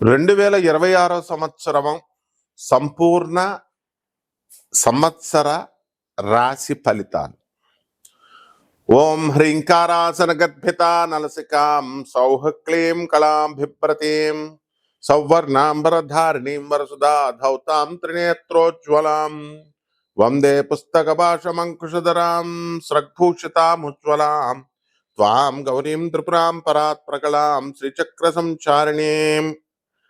రెండు వేల ఇరవై ఆరో సంవత్సరం సంపూర్ణ సంవత్సర రాశి ఫలితాలు. ఓం హ్రీంకారాసన గర్భిత నలసికాం సౌహ క్లీం కళాం సౌవర్ణాంబరధారిణీం వరసుదా ధౌతాం త్రినేత్రోజ్వలాం వందే పుస్తక భాషమంకుశధరాం స్రగ్భూషితాముజ్వలాం త్వాం గౌరీం త్రిపురాం పరాత్ ప్రకలాం శ్రీచక్ర సంచారిణీం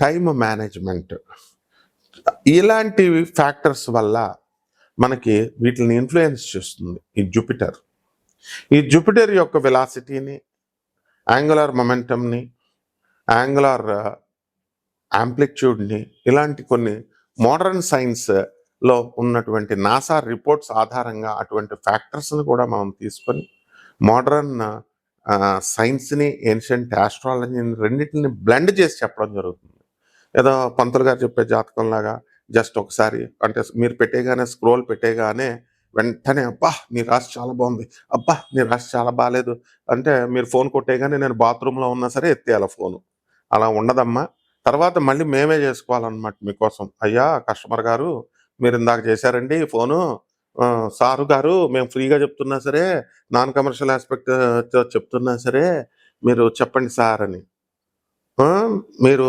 టైం మేనేజ్మెంట్. ఇలాంటి ఫ్యాక్టర్స్ వల్ల మనకి వీటిని ఇన్ఫ్లుయెన్స్ చేస్తుంది ఈ జూపిటర్. ఈ జూపిటర్ యొక్క వెలాసిటీని యాంగులర్ మొమెంటమ్ని యాంగులర్ యాంప్లిట్యూడ్ని ఇలాంటి కొన్ని మోడర్న్ సైన్స్లో ఉన్నటువంటి నాసా రిపోర్ట్స్ ఆధారంగా అటువంటి ఫ్యాక్టర్స్ని కూడా మనం తీసుకొని మోడర్న్ సైన్స్ని ఏన్షియంట్ ఆస్ట్రాలజీని రెండింటిని బ్లెండ్ చేసి చెప్పడం జరుగుతుంది. ఏదో పంతులు గారు చెప్పే జాతకంలాగా జస్ట్ ఒకసారి అంటే మీరు పెట్టేగానే స్క్రోల్ పెట్టేగానే వెంటనే అబ్బా నీ రాశి చాలా బాగుంది అబ్బా నీ రాశి చాలా బాగాలేదు అంటే మీరు ఫోన్ కొట్టేగానే నేను బాత్రూంలో ఉన్నా సరే ఎత్తేయాలి ఫోను అలా ఉండదమ్మా. తర్వాత మళ్ళీ మేమే చేసుకోవాలన్నమాట మీకోసం. అయ్యా కస్టమర్ గారు మీరు ఇందాక చేశారండి ఫోను సారు గారు మేము ఫ్రీగా చెప్తున్నా సరే నాన్ కమర్షియల్ ఆస్పెక్ట్ చెప్తున్నా సరే మీరు చెప్పండి సార్ అని. మీరు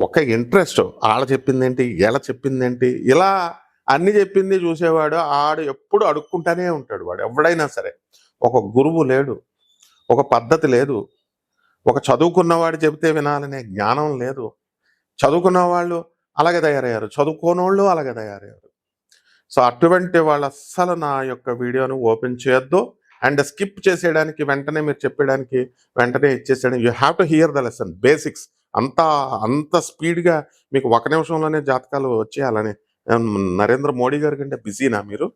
ఒక ఇంట్రెస్ట్. ఆడ చెప్పిందేంటి ఎలా చెప్పింది ఏంటి ఇలా అన్ని చెప్పింది చూసేవాడు ఆడు ఎప్పుడు అడుక్కుంటానే ఉంటాడు వాడు ఎవడైనా సరే. ఒక గురువు లేడు ఒక పద్ధతి లేదు. ఒక చదువుకున్నవాడు చెబితే వినాలనే జ్ఞానం లేదు. చదువుకున్న వాళ్ళు అలాగే తయారయ్యారు చదువుకోనోళ్ళు అలాగే తయారయ్యారు. సో అటువంటి వాళ్ళు అస్సలు నా యొక్క వీడియోను ఓపెన్ చేయొద్దు. అండ్ స్కిప్ చేసేయడానికి వెంటనే మీరు చెప్పేయడానికి వెంటనే ఇచ్చేసేయడానికి you have to hear the lesson basics. అంత అంత స్పీడ్గా మీకు ఒక నిమిషంలోనే జాతకాలు వచ్చేయాలని నరేంద్ర మోడీ గారి కంటే బిజీనా మీరు?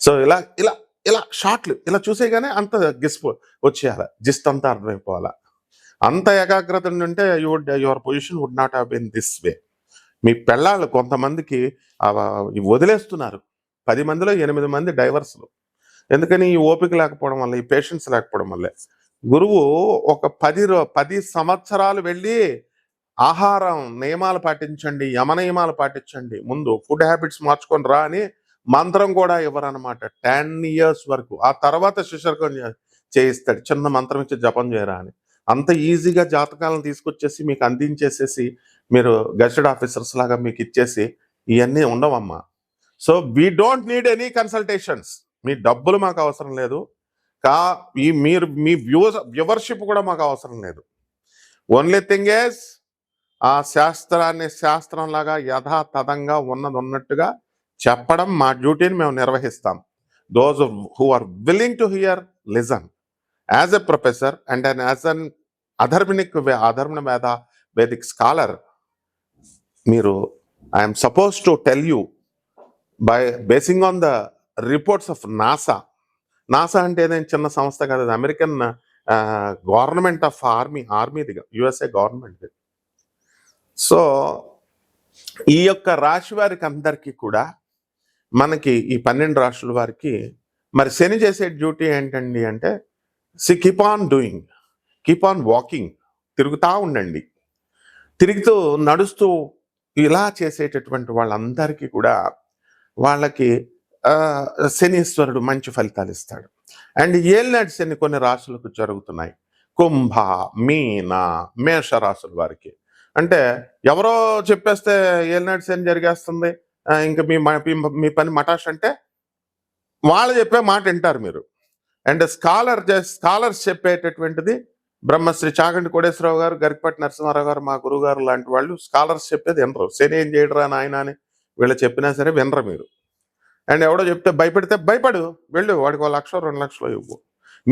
సో ఇలా ఇలా ఇలా షార్ట్లు ఇలా చూసేగానే అంత గిస్ప్ వచ్చేయాలి. జిస్ట్ అంతా అర్థమైపోవాలా? అంత ఏకాగ్రత ఉంటే you your position would not have been this way. మీ పెళ్ళాళ్ళు కొంతమందికి వదిలేస్తున్నారు. పది మందిలో ఎనిమిది మంది డైవర్స్లు. ఎందుకని ఈ ఓపిక లేకపోవడం వల్ల ఈ పేషెన్స్ లేకపోవడం వల్లే. గురువు ఒక పది రో- పది సంవత్సరాలు వెళ్ళి ఆహారం నియమాలు పాటించండి యమ నియమాలు పాటించండి. ముందు ఫుడ్ హ్యాబిట్స్ మార్చుకొని రా అని మంత్రం కూడా ఇవ్వరనమాట టెన్ ఇయర్స్ వరకు. ఆ తర్వాత శిశర్కం చేయిస్తాడు. చిన్న మంత్రం ఇచ్చి జపం చేయరా అని. అంత ఈజీగా జాతకాలను తీసుకొచ్చేసి మీకు అందించేసేసి మీరు గజెడ్ ఆఫీసర్స్ లాగా మీకు ఇచ్చేసి ఇవన్నీ ఉండవమ్మా. So we don't need any consultations మీ డబ్బులు మాకు అవసరం లేదు. కా ఈ మీరు మీ వ్యూస్ వ్యూవర్షిప్ కూడా మాకు అవసరం లేదు. ఓన్లీ థింగ్ ఏస్ ఆ శాస్త్రాన్ని శాస్త్రం లాగా యథాతథంగా ఉన్నది ఉన్నట్టుగా చెప్పడం మా డ్యూటీని మేము నిర్వహిస్తాం. Those who are willing to hear listen as a professor and and as an అధర్మినిక్ అధర్మ వేద వేదిక్ స్కాలర్ మీరు I'm supposed to tell you by basing on the reports of NASA NASA అంటే ఏదైనా చిన్న సంస్థ కాదు అది అమెరికన్ గవర్నమెంట్ ఆఫ్ ఆర్మీ ఆర్మీది యుఎస్ఏ గవర్నమెంట్ సో ఈ యొక్క రాశి వారికి అందరికీ కూడా మనకి ఈ పన్నెండు రాశుల వారికి మరి శని చేసే డ్యూటీ ఏంటండి అంటే see keep on doing keep on walking తిరుగుతూ ఉండండి. తిరుగుతూ నడుస్తూ ఇలా చేసేటటువంటి వాళ్ళందరికీ కూడా వాళ్ళకి శనీశ్వరుడు మంచి ఫలితాలు ఇస్తాడు. అండ్ ఏలినాటి శని కొన్ని రాశులకు జరుగుతున్నాయి. కుంభ మీన మేష రాశుల వారికి. అంటే ఎవరో చెప్పేస్తే ఏలినాటి శని జరిగేస్తుంది. ఇంకా మీ మీ- పని మటాష్ అంటే వాళ్ళు చెప్పే మాట వింటారు మీరు. అండ్ స్కాలర్ స్కాలర్స్ చెప్పేటటువంటిది బ్రహ్మశ్రీ చాగంటి కోడేశ్వరరావు గారు గరికపట్టి నరసింహారావు గారు మా గురువు గారు లాంటి వాళ్ళు స్కాలర్స్ చెప్పేది వినరు. శని ఏం చేయడరా నాయన అని వీళ్ళు చెప్పినా సరే వినరు మీరు. అండ్ ఎవడో చెప్తే భయపెడితే భయపడు. వెళ్ళు వాడికి ఒక లక్ష రెండు లక్షలు ఇవ్వు.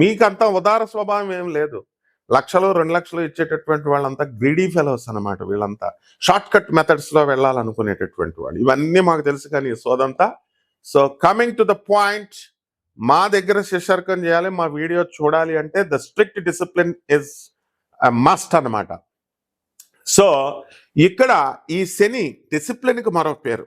మీకంత ఉదార స్వభావం ఏం లేదు. లక్షలు రెండు లక్షలు ఇచ్చేటటువంటి వాళ్ళంతా గ్రీడీ ఫెలోస్ అన్నమాట వీళ్ళంతా. షార్ట్ కట్ మెథడ్స్లో వెళ్ళాలనుకునేటటువంటి వాళ్ళు. ఇవన్నీ మాకు తెలుసు కానీ ఈ సోదంతా so coming to the point మా దగ్గర శిశర్కం చేయాలి మా వీడియో చూడాలి అంటే the strict discipline is must అన్నమాట. సో ఇక్కడ ఈ శని డిసిప్లిన్కి మరో పేరు.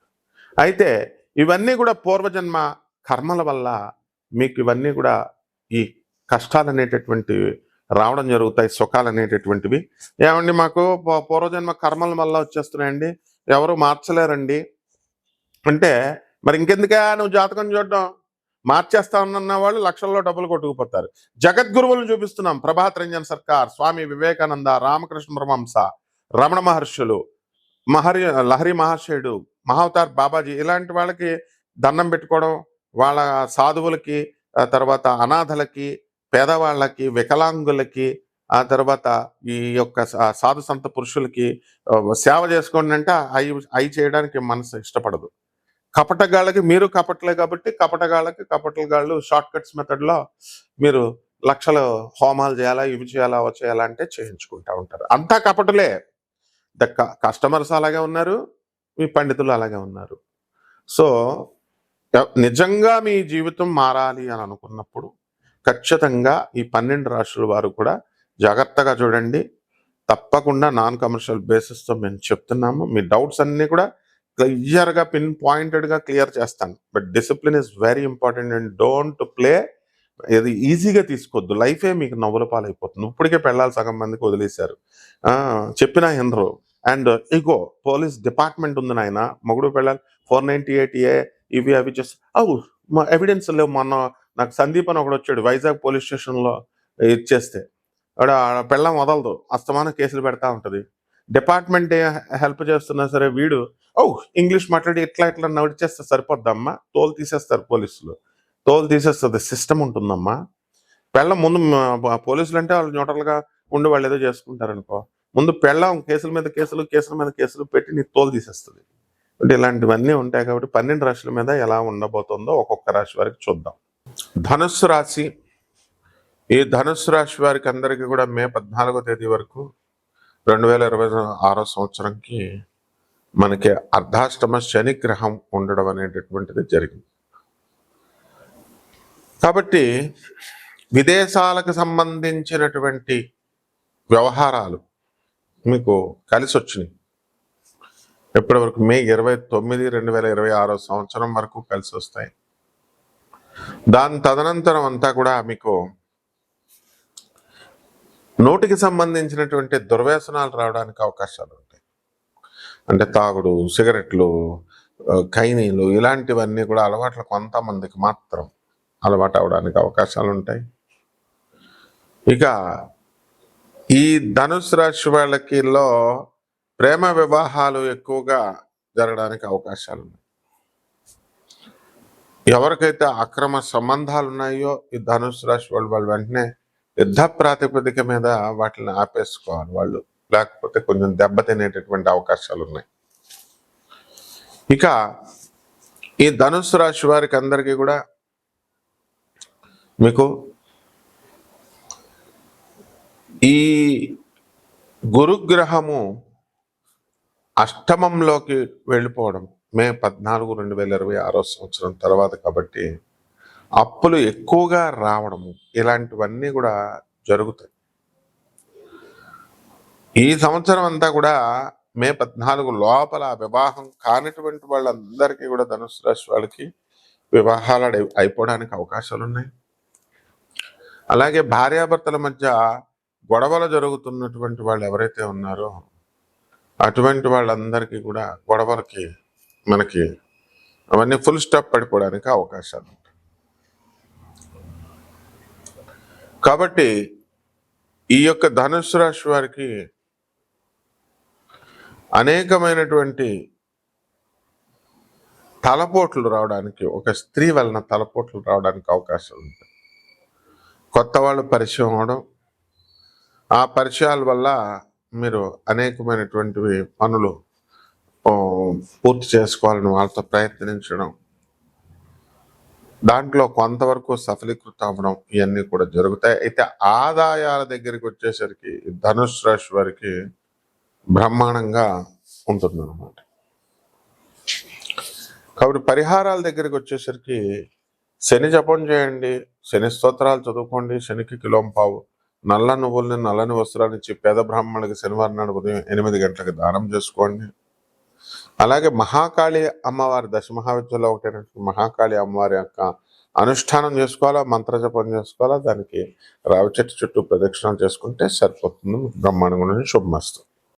అయితే ఇవన్నీ కూడా పూర్వజన్మ కర్మల వల్ల మీకు ఇవన్నీ కూడా ఈ కష్టాలు అనేటటువంటివి రావడం జరుగుతాయి సుఖాలు అనేటటువంటివి ఏమండి మాకు పూర్వజన్మ కర్మల వల్ల వచ్చేస్తున్నాయండి. ఎవరు మార్చలేరండి. అంటే మరి ఇంకెందుకే నువ్వు జాతకం చూడడం? మార్చేస్తానన్న వాళ్ళు లక్షల్లో డబ్బులు కొట్టుకుపోతారు. జగద్గురువులను చూపిస్తున్నాం. ప్రభాత్ రంజన్ సర్కార్ స్వామి వివేకానంద రామకృష్ణ పరమహంస రమణ మహర్షులు. మహరి లహరి మహాశయుడు మహావతార్ బాబాజీ ఇలాంటి వాళ్ళకి దండం పెట్టుకోవడం వాళ్ళ సాధువులకి తర్వాత అనాథలకి పేదవాళ్ళకి వికలాంగులకి ఆ తర్వాత ఈ యొక్క సాధు సంత పురుషులకి సేవ చేసుకోండి అంటే అవి అవి చేయడానికి మనసు ఇష్టపడదు. కపటగాళ్ళకి మీరు కపటలే కాబట్టి కపటగాళ్ళకి కపటగాళ్ళు షార్ట్ కట్స్ మెథడ్లో మీరు లక్షలు హోమాలు చేయాలా ఇవి చేయాలా అవి చేయాలా అంటే చేయించుకుంటూ ఉంటారు. అంతా కపటలే. ద కస్టమర్స్ అలాగే ఉన్నారు మీ పండితులు అలాగే ఉన్నారు. సో నిజంగా మీ జీవితం మారాలి అని అనుకున్నప్పుడు ఖచ్చితంగా ఈ పన్నెండు రాష్ట్రాల వారు కూడా జాగ్రత్తగా చూడండి. తప్పకుండా నాన్ కమర్షియల్ బేసిస్తో మేము చెప్తున్నాము. మీ డౌట్స్ అన్నీ కూడా క్లియర్గా పిన్ పాయింటెడ్గా క్లియర్ చేస్తాను. But discipline is very important and don't play ఇది ఈజీగా తీసుకోవద్దు. లైఫే మీకు నవ్వుల పాలైపోతుంది. ఇప్పటికే పెళ్ళాలి సగం మందికి వదిలేశారు. చెప్పినా ఎందరు అండ్ ఇగో పోలీస్ డిపార్ట్మెంట్ ఉంది నాయన. మొగుడు పెళ్ళాలి ఫోర్ నైన్టీ ఎయిట్ ఏ ఇవి అవి చేసి అవు మా ఎవిడెన్స్ లేవు మొన్న నాకు సందీప్ అని ఒకడు వచ్చాడు వైజాగ్ పోలీస్ స్టేషన్లో ఇచ్చేస్తే ఆడ ఆడ పెళ్ళం వదలదు. అస్తమానం కేసులు పెడతా ఉంటది. డిపార్ట్మెంట్ హెల్ప్ చేస్తున్నా సరే వీడు ఓ ఇంగ్లీష్ మాట్లాడి ఇట్లా ఇట్లా నడిచేస్తే సరిపోద్దమ్మా. తోలు తీసేస్తారు పోలీసులు. తోలు తీసేస్తుంది సిస్టమ్ ఉంటుందమ్మా. పెళ్ళం ముందు పోలీసులు అంటే వాళ్ళు న్యూట్రల్గా ఉండి వాళ్ళు ఏదో చేసుకుంటారనుకో. ముందు పెళ్ళాం కేసుల మీద కేసులు కేసుల మీద కేసులు పెట్టి నీ తోలు తీసేస్తుంది. అంటే ఇలాంటివన్నీ ఉంటాయి కాబట్టి పన్నెండు రాశుల మీద ఎలా ఉండబోతుందో ఒక్కొక్క రాశి వారికి చూద్దాం. ధనుస్సు రాశి ఈ ధనుస్సు రాశి వారికి అందరికీ కూడా మే పద్నాలుగో తేదీ వరకు రెండు వేల ఇరవై ఆరో సంవత్సరంకి మనకి అర్ధాష్టమ శని గ్రహం ఉండడం అనేటటువంటిది జరిగింది. కాబట్టి విదేశాలకు సంబంధించినటువంటి వ్యవహారాలు మీకు కలిసి వచ్చినాయి. ఇప్పటి వరకు మే ఇరవై తొమ్మిది రెండు వేల ఇరవై ఆరో సంవత్సరం వరకు కలిసి వస్తాయి. దాని తదనంతరం అంతా కూడా మీకు నోటికి సంబంధించినటువంటి దుర్వ్యసనాలు రావడానికి అవకాశాలు ఉంటాయి. అంటే తాగుడు సిగరెట్లు కైనీలు ఖైనీలు ఇలాంటివన్నీ కూడా అలవాట్లు కొంతమందికి మాత్రం అలవాటు అవడానికి అవకాశాలు ఉంటాయి. ఇక ఈ ధనుసు రాశి వాళ్ళకిలో ప్రేమ వివాహాలు ఎక్కువగా జరగడానికి అవకాశాలు ఉన్నాయి ఎవరికైతే అక్రమ సంబంధాలు ఉన్నాయో ఈ ధనుసు రాశి వాళ్ళు వాళ్ళు వెంటనే యుద్ధ ప్రాతిపదిక మీద వాటిని ఆపేసుకోవాలి వాళ్ళు. లేకపోతే కొంచెం దెబ్బ తినేటటువంటి అవకాశాలు ఉన్నాయి ఇక ఈ ధనుసు రాశి వారికి అందరికీ కూడా మీకు ఈ గురుగ్రహము అష్టమంలోకి వెళ్ళిపోవడం మే పద్నాలుగు రెండు వేల ఇరవై ఆరో సంవత్సరం తర్వాత కాబట్టి అప్పులు ఎక్కువగా రావడము ఇలాంటివన్నీ కూడా జరుగుతాయి. ఈ సంవత్సరం అంతా కూడా మే పద్నాలుగు లోపల వివాహం కానిటువంటి వాళ్ళందరికీ కూడా ధనుసు రాశి వాళ్ళకి వివాహాలు అయిపోవడానికి అవకాశాలు ఉన్నాయి అలాగే భార్యాభర్తల మధ్య గొడవలు జరుగుతున్నటువంటి వాళ్ళు ఎవరైతే ఉన్నారో అటువంటి వాళ్ళందరికీ కూడా గొడవలకి మనకి అవన్నీ ఫుల్ స్టాప్ పడిపోవడానికి అవకాశాలు ఉంటాయి. కాబట్టి ఈ యొక్క ధనుసు రాశి వారికి అనేకమైనటువంటి తలపోట్లు రావడానికి ఒక స్త్రీ వలన తలపోట్లు రావడానికి అవకాశం ఉంటుంది కొత్త వాళ్ళు పరిచయం అవడం ఆ పరిచయాల వల్ల మీరు అనేకమైనటువంటివి పనులు పూర్తి చేసుకోవాలని వాళ్ళతో ప్రయత్నించడం దాంట్లో కొంతవరకు సఫలీకృతం అవ్వడం ఇవన్నీ కూడా జరుగుతాయి. అయితే ఆదాయాల దగ్గరికి వచ్చేసరికి ధనుష్ రాశి వారికి బ్రహ్మాండంగా ఉంటుందన్నమాట. కాబట్టి పరిహారాల దగ్గరికి వచ్చేసరికి శని జపం చేయండి శని స్తోత్రాలు చదువుకోండి శనికి కిలోం పావు నల్ల నువ్వుల్ని నల్లని వస్త్రాలు ఇచ్చి పేద బ్రాహ్మణులకి శనివారం నాడు ఉదయం ఎనిమిది గంటలకు దానం చేసుకోండి. అలాగే మహాకాళి అమ్మవారి దశ మహావిద్యలో ఒకటైనటువంటి మహాకాళి అమ్మవారి యొక్క అనుష్ఠానం చేసుకోవాలా మంత్రజపం చేసుకోవాలా దానికి రావి చెట్టు చుట్టూ ప్రదక్షిణం చేసుకుంటే సరిపోతుంది. బ్రహ్మాండంగా శుభమస్తుంది